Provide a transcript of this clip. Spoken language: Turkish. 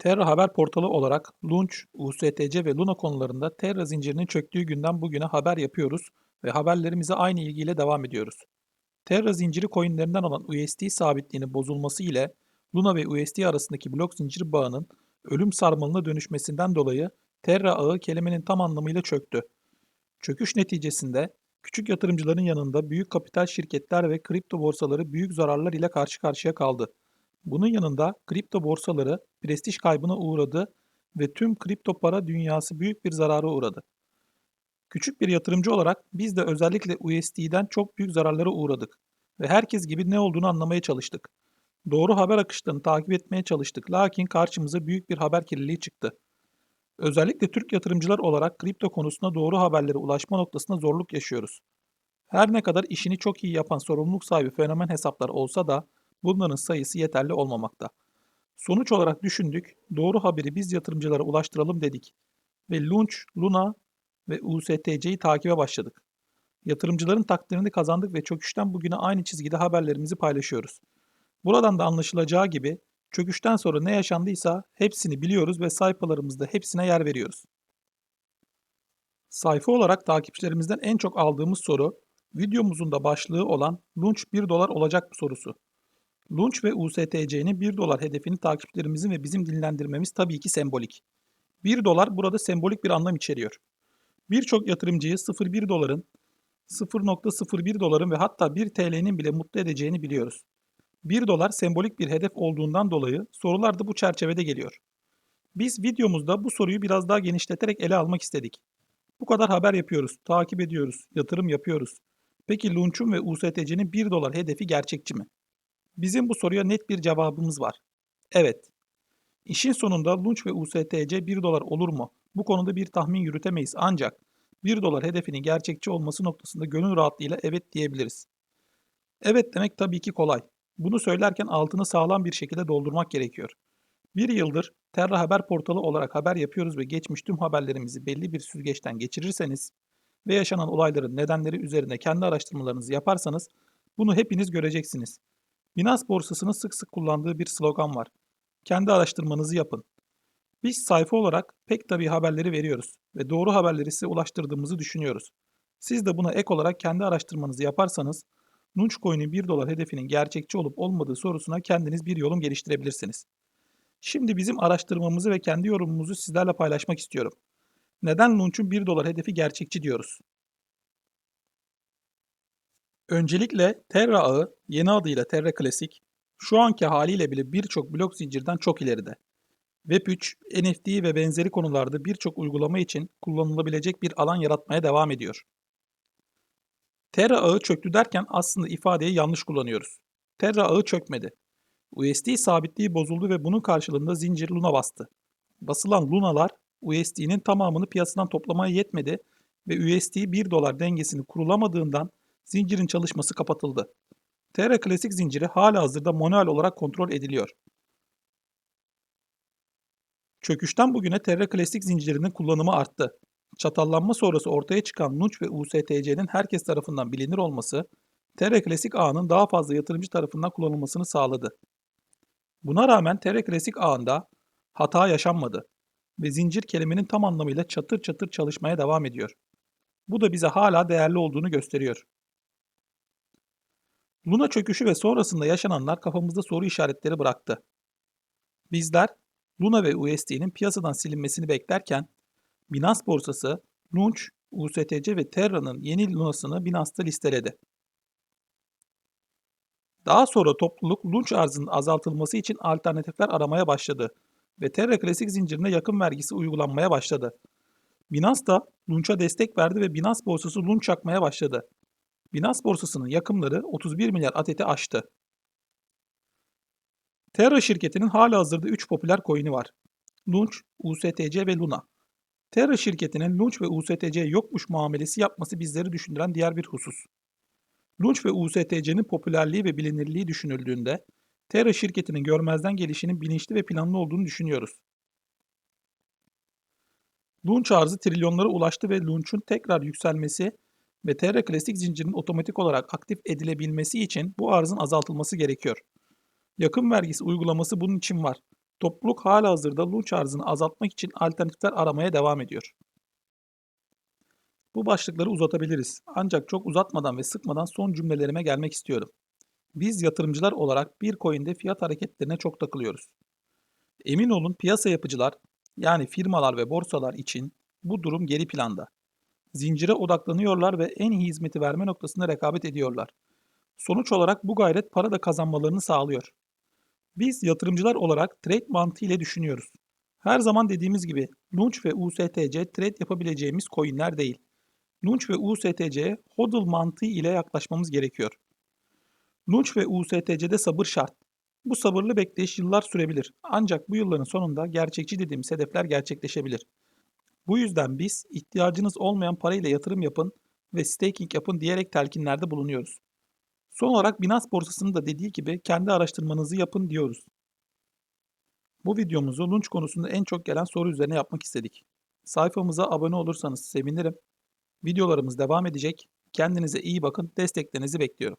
Terra haber portalı olarak Launch, USTC ve Luna konularında Terra zincirinin çöktüğü günden bugüne haber yapıyoruz ve haberlerimize aynı ilgiyle devam ediyoruz. Terra zinciri coinlerinden olan USD sabitliğinin bozulması ile Luna ve USD arasındaki blok zinciri bağının ölüm sarmalına dönüşmesinden dolayı Terra ağı kelimenin tam anlamıyla çöktü. Çöküş neticesinde küçük yatırımcıların yanında büyük kapital şirketler ve kripto borsaları büyük zararlar ile karşı karşıya kaldı. Bunun yanında kripto borsaları prestij kaybına uğradı ve tüm kripto para dünyası büyük bir zarara uğradı. Küçük bir yatırımcı olarak biz de özellikle USD'den çok büyük zararlara uğradık ve herkes gibi ne olduğunu anlamaya çalıştık. Doğru haber akışlarını takip etmeye çalıştık lakin karşımıza büyük bir haber kirliliği çıktı. Özellikle Türk yatırımcılar olarak kripto konusunda doğru haberlere ulaşma noktasında zorluk yaşıyoruz. Her ne kadar işini çok iyi yapan sorumluluk sahibi fenomen hesaplar olsa da bunların sayısı yeterli olmamakta. Sonuç olarak düşündük, doğru haberi biz yatırımcılara ulaştıralım dedik ve Launch, Luna ve USTC'yi takibe başladık. Yatırımcıların takdirini kazandık ve çöküşten bugüne aynı çizgide haberlerimizi paylaşıyoruz. Buradan da anlaşılacağı gibi çöküşten sonra ne yaşandıysa hepsini biliyoruz ve sayfalarımızda hepsine yer veriyoruz. Sayfa olarak takipçilerimizden en çok aldığımız soru, videomuzun da başlığı olan Launch 1 dolar olacak mı sorusu. Launch ve USTC'nin 1 dolar hedefini takipçilerimizin ve bizim dinlendirmemiz tabii ki sembolik. 1 dolar burada sembolik bir anlam içeriyor. Birçok yatırımcıyı 0,1 doların, 0.01 doların ve hatta 1 TL'nin bile mutlu edeceğini biliyoruz. 1 dolar sembolik bir hedef olduğundan dolayı sorular da bu çerçevede geliyor. Biz videomuzda bu soruyu biraz daha genişleterek ele almak istedik. Bu kadar haber yapıyoruz, takip ediyoruz, yatırım yapıyoruz. Peki Launch'un ve USTC'nin 1 dolar hedefi gerçekçi mi? Bizim bu soruya net bir cevabımız var. Evet. İşin sonunda Launch ve USTC 1 dolar olur mu? Bu konuda bir tahmin yürütemeyiz ancak 1 dolar hedefinin gerçekçi olması noktasında gönül rahatlığıyla evet diyebiliriz. Evet demek tabii ki kolay. Bunu söylerken altını sağlam bir şekilde doldurmak gerekiyor. Bir yıldır Terra Haber portalı olarak haber yapıyoruz ve geçmiş tüm haberlerimizi belli bir süzgeçten geçirirseniz ve yaşanan olayların nedenleri üzerine kendi araştırmalarınızı yaparsanız bunu hepiniz göreceksiniz. Binance borsasının sık sık kullandığı bir slogan var. Kendi araştırmanızı yapın. Biz sayfa olarak pek tabii haberleri veriyoruz ve doğru haberleri size ulaştırdığımızı düşünüyoruz. Siz de buna ek olarak kendi araştırmanızı yaparsanız Nunchcoin'in 1 dolar hedefinin gerçekçi olup olmadığı sorusuna kendiniz bir yorum geliştirebilirsiniz. Şimdi bizim araştırmamızı ve kendi yorumumuzu sizlerle paylaşmak istiyorum. Neden Launch'un 1 dolar hedefi gerçekçi diyoruz? Öncelikle Terra ağı, yeni adıyla Terra Classic, şu anki haliyle bile birçok blok zincirden çok ileride. Web3, NFT ve benzeri konularda birçok uygulama için kullanılabilecek bir alan yaratmaya devam ediyor. Terra ağı çöktü derken aslında ifadeyi yanlış kullanıyoruz. Terra ağı çökmedi. USD sabitliği bozuldu ve bunun karşılığında zincir Luna bastı. Basılan Lunalar USD'nin tamamını piyasadan toplamaya yetmedi ve USD 1 dolar dengesini kurulamadığından zincirin çalışması kapatıldı. Terra Klasik zinciri hala hazırda manuel olarak kontrol ediliyor. Çöküşten bugüne Terra Klasik zincirinin kullanımı arttı. Çatallanma sonrası ortaya çıkan Nunch ve USTC'nin herkes tarafından bilinir olması, Terra Klasik ağının daha fazla yatırımcı tarafından kullanılmasını sağladı. Buna rağmen Terra Klasik ağında hata yaşanmadı ve zincir kelimenin tam anlamıyla çatır çatır çalışmaya devam ediyor. Bu da bize hala değerli olduğunu gösteriyor. Luna çöküşü ve sonrasında yaşananlar kafamızda soru işaretleri bıraktı. Bizler Luna ve USD'nin piyasadan silinmesini beklerken Binance borsası Launch, USTC ve Terra'nın yeni Luna'sını Binance'da listeledi. Daha sonra topluluk Launch arzının azaltılması için alternatifler aramaya başladı ve Terra Klasik zincirine yakın vergisi uygulanmaya başladı. Binance da Launch'a destek verdi ve Binance borsası Launch çakmaya başladı. Binance borsasının yakımları 31 milyar adeti aştı. Terra şirketinin hala hazırda 3 popüler coin'i var. Launch, USTC ve Luna. Terra şirketinin Launch ve USTC yokmuş muamelesi yapması bizleri düşündüren diğer bir husus. Launch ve USTC'nin popülerliği ve bilinirliği düşünüldüğünde Terra şirketinin görmezden gelişinin bilinçli ve planlı olduğunu düşünüyoruz. Launch arzı trilyonlara ulaştı ve Launch'un tekrar yükselmesi ve Terra Klasik zincirinin otomatik olarak aktif edilebilmesi için bu arzın azaltılması gerekiyor. Yakın vergisi uygulaması bunun için var. Topluluk halihazırda lunch arzını azaltmak için alternatifler aramaya devam ediyor. Bu başlıkları uzatabiliriz. Ancak çok uzatmadan ve sıkmadan son cümlelerime gelmek istiyorum. Biz yatırımcılar olarak bir coin'de fiyat hareketlerine çok takılıyoruz. Emin olun piyasa yapıcılar yani firmalar ve borsalar için bu durum geri planda. Zincire odaklanıyorlar ve en iyi hizmeti verme noktasında rekabet ediyorlar. Sonuç olarak bu gayret para da kazanmalarını sağlıyor. Biz yatırımcılar olarak trade mantığı ile düşünüyoruz. Her zaman dediğimiz gibi Launch ve USTC trade yapabileceğimiz coinler değil. Launch ve USTC'ye hodl mantığı ile yaklaşmamız gerekiyor. Launch ve USTC'de sabır şart. Bu sabırlı bekleyiş yıllar sürebilir. Ancak bu yılların sonunda gerçekçi dediğimiz hedefler gerçekleşebilir. Bu yüzden biz ihtiyacınız olmayan parayla yatırım yapın ve staking yapın diyerek telkinlerde bulunuyoruz. Son olarak Binance borsasının da dediği gibi kendi araştırmanızı yapın diyoruz. Bu videomuzu Lunch konusunda en çok gelen soru üzerine yapmak istedik. Sayfamıza abone olursanız sevinirim. Videolarımız devam edecek. Kendinize iyi bakın. Desteklerinizi bekliyorum.